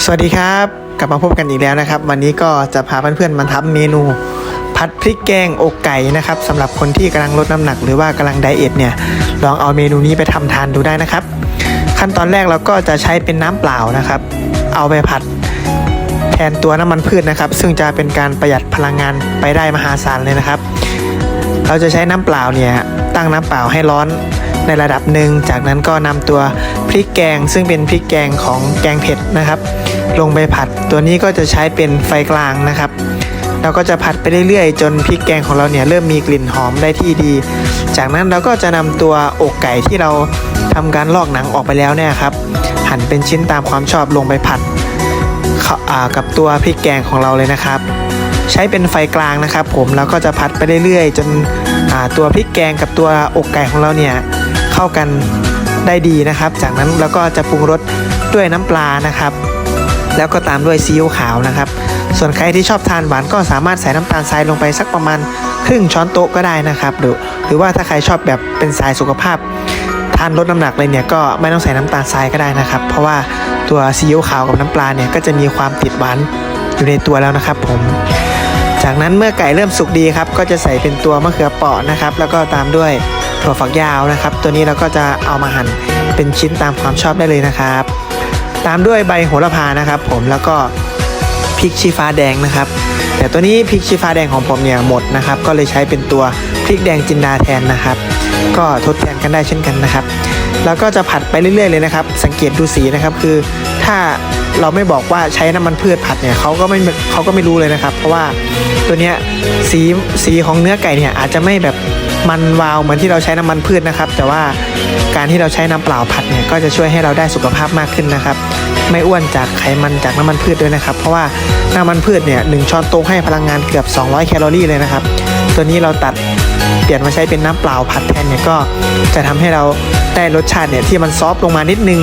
สวัสดีครับ กลับมาพบกันอีกแล้วนะครับ วันนี้ก็จะพาเพื่อนๆมาทำเมนู ผัดพริกแกงอกไก่นะครับสำหรับคนที่กำลังลดน้ำหนักหรือว่ากำลังไดเอทเนี่ยลองเอาเมนูนี้ไปทำทานดูได้นะครับ ขั้นตอนแรกเราก็จะใช้เป็นน้ำเปล่านะครับ เอาไปผัดแทนตัวน้ำมันพืชนะครับ ซึ่งจะเป็นการประหยัดพลังงานไปได้มหาศาลเลยนะครับ เราจะใช้น้ำเปล่าเนี่ยตั้งน้ำเปล่าให้ร้อน ในระดับหนึ่ง จากนั้นก็นำตัวพริกแกง ซึ่งเป็นพริกแกงของแกงเผ็ดนะครับ ลงไปผัด ตัวนี้ก็จะใช้เป็นไฟกลางนะครับเราก็จะผัดไปเรื่อยๆ จนพริกแกงของเราเนี่ยเริ่มมีกลิ่นหอมได้ที่ดี จากนั้นเราก็จะนำตัวอกไก่ที่เราทำการลอกหนังออกไปแล้วเนี่ยครับ หั่นเป็นชิ้นตามความชอบลงไปผัดกับตัวพริกแกงของเราเลยนะครับ ใช้เป็นไฟกลางนะครับ ผมแล้วก็จะผัดไปเรื่อยๆ จนตัวพริกแกงกับตัวอกไก่ของเราเนี่ย เข้ากันได้ดีนะครับ จากนั้นเราก็จะปรุงรสด้วยน้ำปลานะครับ แล้วก็ตามด้วยซีอิ๊วขาวนะครับ ส่วนใครที่ชอบทานหวานก็สามารถใส่น้ำตาลทรายลงไปสักประมาณครึ่งช้อนโต๊ะก็ได้นะครับหรือหรือว่าถ้าใครชอบแบบเป็นสายสุขภาพทานลดน้ำหนักเลยเนี่ยก็ไม่ต้องใส่น้ำตาลทรายก็ได้นะครับ เพราะว่าตัวซีอิ๊วขาวกับน้ำปลาเนี่ยก็จะมีความติดหวานอยู่ในตัวแล้วนะครับ ผม จากนั้นเมื่อไก่เริ่มสุกดีครับ ก็จะใส่เป็นตัวมะเขือเปาะนะครับ แล้วก็ตามด้วย ถั่วฝักยาวนะครับ ตัวนี้เราก็จะเอามาหั่นเป็นชิ้นตามความชอบได้เลยนะครับ ตามด้วยใบโหระพานะครับ ผมแล้วก็พริกชี้ฟ้าแดงนะครับ แต่ตัวนี้พริกชี้ฟ้าแดงของผมเนี่ยหมดนะครับ ก็เลยใช้เป็นตัวพริกแดงจินดาแทนนะครับ ก็ทดแทนกันได้เช่นกันนะครับ แล้วก็จะผัดไปเรื่อยๆเลยนะครับ สังเกตดูสีนะครับคือถ้า เราไม่บอกว่าใช้น้ำมันพืชผัดเนี่ยเขาก็ไม่เขาก็ไม่รู้เลยนะครับ เพราะว่าตัวเนี้ยสีสีของเนื้อไก่เนี่ยอาจจะไม่แบบมันวาวเหมือนที่เราใช้น้ำมันพืชนะครับ แต่ว่าการที่เราใช้น้ำเปล่าผัดเนี่ยก็จะช่วยให้เราได้สุขภาพมากขึ้นนะครับ ไม่อ้วนจากไขมันจากน้ำมันพืชด้วยนะครับ เพราะว่าน้ำมันพืชเนี่ยหนึ่งช้อนโต๊ะให้พลังงานเกือบ 200 แคลอรี่เลยนะครับ ตัวนี้เราตัดเปลี่ยนมาใช้เป็นน้ำเปล่าผัดแทนเนี่ยก็จะทำให้เราได้รสชาติเนี่ยที่มันซอฟต์ลงมานิดนึง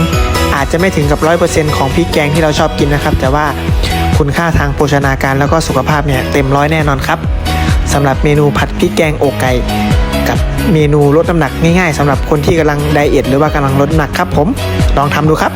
อาจจะไม่ถึงกับ 100%ของพริกแกงที่เราชอบกินนะครับ แต่ว่าคุณค่าทางโภชนาการแล้วก็สุขภาพเนี่ยเต็มร้อยแน่นอนครับสำหรับเมนูผัดพริกแกงอกไก่กับเมนูลดน้ำหนักง่ายๆสำหรับคนที่กำลังไดเอทหรือว่ากำลังลดน้ำหนักครับผมลองทำดูครับ